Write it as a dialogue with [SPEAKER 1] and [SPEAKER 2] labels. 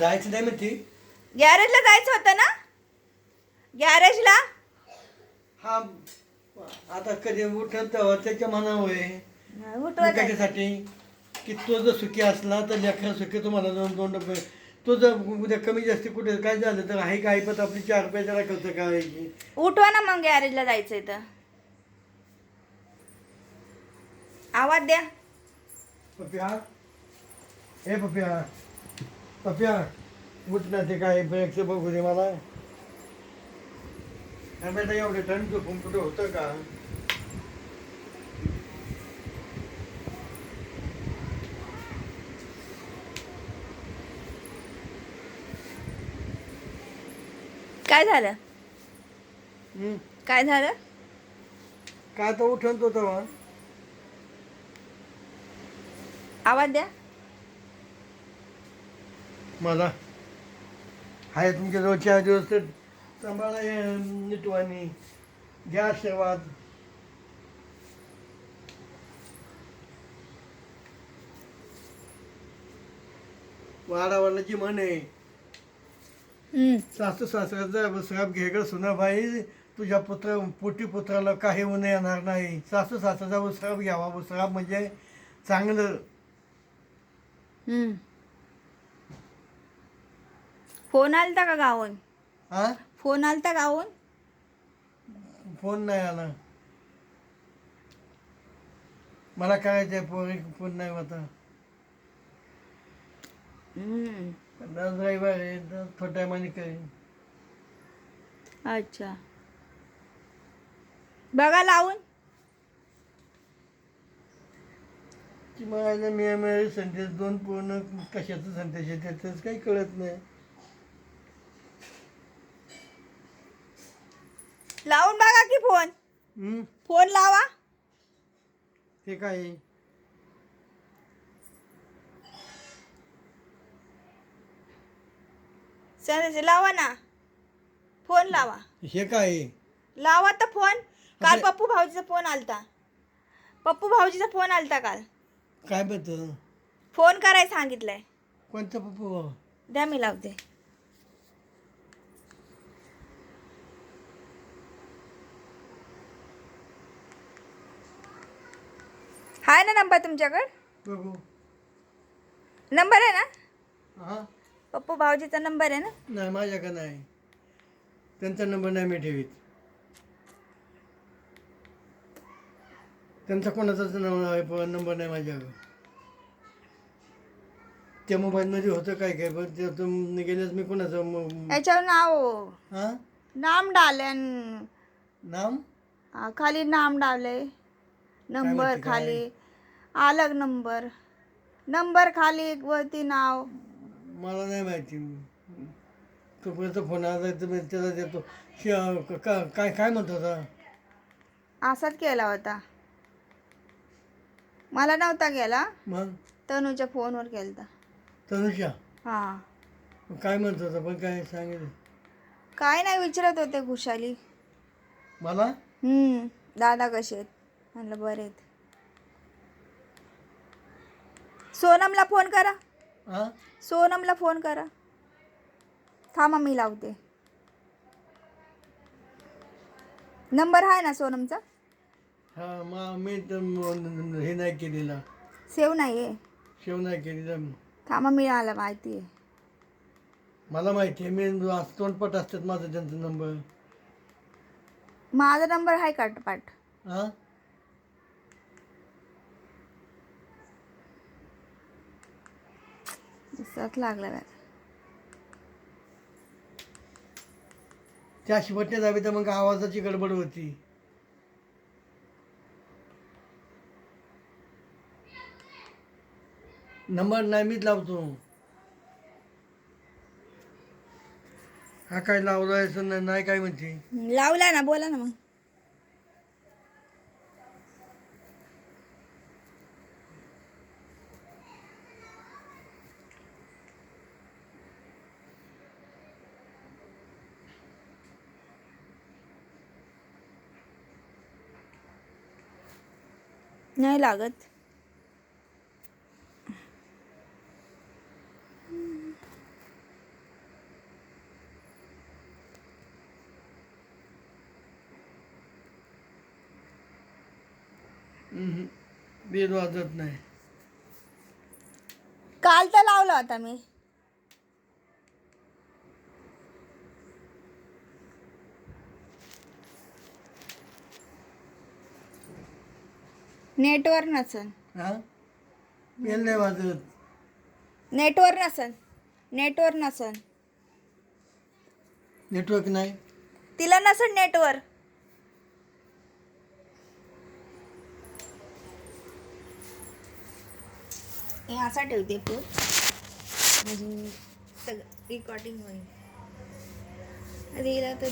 [SPEAKER 1] जायचं नाही म्हणते.
[SPEAKER 2] गॅरेजला जायचं होतं ना? गॅरेजला?
[SPEAKER 1] हा आता कधी उठत तेव्हा त्याच्या मनावर आहे मी. कशासाठी की तो जर सुखी असला तर लेखा सुखी तुम्हाला दोन दोन रुपये. तो जर उद्या कमी जास्ती कुठे काय झालं तर आहे काय पण आपली चार रुपये जरा करतं काय व्हायची
[SPEAKER 2] उठवा ना मग गॅरेजला जायचंय तर. आवाज द्या.
[SPEAKER 1] पप्या. हे पप्या. पप्या उठ ना ते काय ब्रेकचं बघू दे मला. बेटा एवढे थंड कुठं होतं का?
[SPEAKER 2] काय झालं?
[SPEAKER 1] हं?
[SPEAKER 2] काय झालं?
[SPEAKER 1] काय तर उठवत होतं तेव्हा
[SPEAKER 2] आवाज द्या.
[SPEAKER 1] मला. आहे तुमच्या जवळ चार दिवस तर सांभाळा नीटवानी घ्या आशीर्वाद. वाडावाडाची म्हण आहे. सासू सासऱ्याचा श्राप घे ग सुनाबाई तुझ्या पुत्र पोटी पुत्राला काही होऊन येणार नाही. सासू सासऱ्याचा उसराप घ्यावा. उसराप म्हणजे चांगलं.
[SPEAKER 2] हम्म. फोन आलता का गावून
[SPEAKER 1] हा?
[SPEAKER 2] फोन आलता गावून
[SPEAKER 1] फोन नाही आला. मला करायचं आहे पोरी फोन नाही होता.
[SPEAKER 2] हम्म.
[SPEAKER 1] रविवार आहे तर थोड्या करेन.
[SPEAKER 2] अच्छा. बघा लावून.
[SPEAKER 1] ती मला मी संदेश दोन पूर्ण कशाचं संदेश आहे त्याचंच काही कळत नाही.
[SPEAKER 2] लावून बघा की फोन? फोन लावा.
[SPEAKER 1] ते काय आहे?
[SPEAKER 2] सर लावा ना. फोन लावा.
[SPEAKER 1] हे काय आहे?
[SPEAKER 2] लावा तर फोन. काल. पप्पू भाऊजीचा फोन आलता. पप्पू भाऊजीचा फोन आलता काल.
[SPEAKER 1] काय बद्दल?
[SPEAKER 2] फोन करायला सांगितलंय.
[SPEAKER 1] कोणतं पप्पू
[SPEAKER 2] द्या मी लावते. हाय ना नंबर तुमच्याकडे?
[SPEAKER 1] बघू.
[SPEAKER 2] नंबर आहे ना?
[SPEAKER 1] हां?
[SPEAKER 2] पप्पू भाऊजीचा नंबर आहे ना?
[SPEAKER 1] नाही माझ्याकडे नाही. त्यांचा नंबर नाही मी ठेवीत. त्यांचा कोणाचाच नंबर नाही माझ्याकडे. त्या मोबाईलमध्ये होतं काय काय पण ते तुम्ही गेल्यास मी कोणाचं
[SPEAKER 2] याच्यावर नाव
[SPEAKER 1] हां.
[SPEAKER 2] नाम डालन.
[SPEAKER 1] नाम?
[SPEAKER 2] खाली नाम डाले. नंबर? खाली. अलग नंबर. नंबर खाली वरती नाव.
[SPEAKER 1] मला नाही माहिती. तोपर्यंत फोन आला तर मी त्याला देतो. श- क- का- काय काय म्हणतो होता?
[SPEAKER 2] असाच केला होता. मला नव्हता गेला
[SPEAKER 1] मग?
[SPEAKER 2] तनूच्या फोनवर केलता.
[SPEAKER 1] तनुषा
[SPEAKER 2] हा.
[SPEAKER 1] काय म्हणत होता? पण काय सांगितलं?
[SPEAKER 2] काय नाही विचारत होते खुशाली.
[SPEAKER 1] मला?
[SPEAKER 2] हम्म दादा कसे आहेत? म्हणलं बरे आहेत. सोनमला फोन करा.
[SPEAKER 1] हां?
[SPEAKER 2] सोनमला फोन करा. थांबा मी लावते. नंबर आहे ना सोनमचा?
[SPEAKER 1] हा मग मी तर म- हे नाही केलेला.
[SPEAKER 2] सेव नाही आहे
[SPEAKER 1] शेव नाही केलेला.
[SPEAKER 2] थांबा मी आला माहिती आहे.
[SPEAKER 1] मला माहिती आहे मी असं तोंडपट असतात माझा त्यांचा नंबर
[SPEAKER 2] माझा नंबर आहे काटपाट
[SPEAKER 1] हां?
[SPEAKER 2] दिसत लागला
[SPEAKER 1] त्या शिवटच्या जावी तर मग आवाजाची गडबड होती. नंबर नाही मीच लावतो. हा काय लावलाय नाही काय म्हणते?
[SPEAKER 2] लावला ना बोला ना मग. नाही लागत.
[SPEAKER 1] वाजत नाही.
[SPEAKER 2] काल तर लावला होता मी. नेटवर नसन.
[SPEAKER 1] हा? बेल नाही वाजत.
[SPEAKER 2] नेटवर नसन. नेटवर नसन.
[SPEAKER 1] नेटवर्क नाही.
[SPEAKER 2] तिला नसन नेटवर. हे असा ठेवते फोन म्हणजे सगळं रेकॉर्डिंग होईल. तिला तर